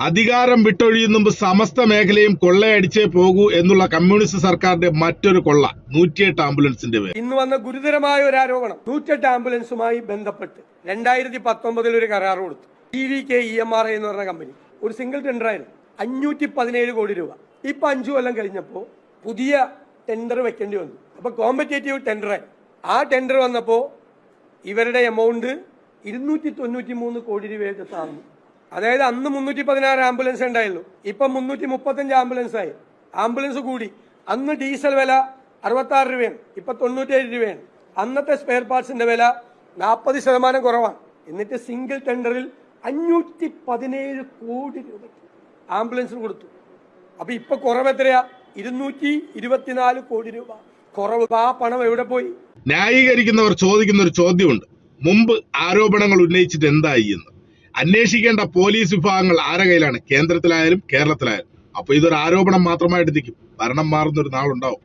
അധികാരം വിട്ടൊഴിയുന്നു സമസ്ത മേഖലയും കൊള്ളയടിച്ചേ പോകൂ എന്നുള്ള കമ്മ്യൂണിസ്റ്റ് സർക്കാരിന്റെ മറ്റൊരു കൊള്ള നൂറ്റിയെട്ട് ആംബുലൻസിന്റെ പേര്. ഇന്ന് വന്ന ഗുരുതരമായ ഒരു ആരോപണം. നൂറ്റിയെട്ട് ആംബുലൻസുമായി ബന്ധപ്പെട്ട് രണ്ടായിരത്തി പത്തൊമ്പതിൽ ഒരു കരാർ കൊടുത്തു. T V K E M R I എന്ന് പറഞ്ഞ കമ്പനി. ഒരു സിംഗിൾ ടെൻഡർ ആയിരുന്നു. അഞ്ഞൂറ്റി പതിനേഴ് കോടി രൂപ. ഇപ്പൊ അഞ്ചു കൊല്ലം കഴിഞ്ഞപ്പോ പുതിയ ടെൻഡർ വെക്കേണ്ടി വന്നു. അപ്പൊ കോമ്പറ്റേറ്റീവ് ടെൻഡറായി ആ ടെൻഡർ വന്നപ്പോ ഇവരുടെ എമൗണ്ട് ഇരുന്നൂറ്റി തൊണ്ണൂറ്റി മൂന്ന് കോടി രൂപയൊക്കെ താന്നു അതായത് അന്ന് മുന്നൂറ്റി പതിനാറ് ആംബുലൻസ് ഉണ്ടായിരുന്നു. ഇപ്പം മുന്നൂറ്റി മുപ്പത്തഞ്ച് ആംബുലൻസ് ആയി ആംബുലൻസ് കൂടി. അന്ന് ഡീസൽ വില അറുപത്തി ആറ് രൂപയാണ്. ഇപ്പൊ തൊണ്ണൂറ്റേഴ് രൂപയാണ്. അന്നത്തെ സ്പെയർ പാർട്സിന്റെ വില നാൽപ്പത് ശതമാനം കുറവാണ്. എന്നിട്ട് സിംഗിൾ ടെൻഡറിൽ അഞ്ഞൂറ്റി പതിനേഴ് കോടി രൂപ ആംബുലൻസിന് കൊടുത്തു. അപ്പൊ ഇപ്പൊ കുറവ് എത്രയാ? ഇരുന്നൂറ്റി ഇരുപത്തിനാല് കോടി രൂപ. കുറവ്. ആ പണം എവിടെ പോയി? ന്യായീകരിക്കുന്നവർ ചോദിക്കുന്ന ഒരു ചോദ്യമുണ്ട്. മുമ്പ് ആരോപണങ്ങൾ ഉന്നയിച്ചിട്ട് എന്തായി എന്ന്. അന്വേഷിക്കേണ്ട പോലീസ് വിഭാഗങ്ങൾ ആരുടെ കയ്യിലാണ്? കേന്ദ്രത്തിലായാലും കേരളത്തിലായാലും. അപ്പൊ ഇതൊരു ആരോപണം മാത്രമായിട്ട് നിൽക്കും. ഭരണം മാറുന്ന ഒരു നാളുണ്ടാവും.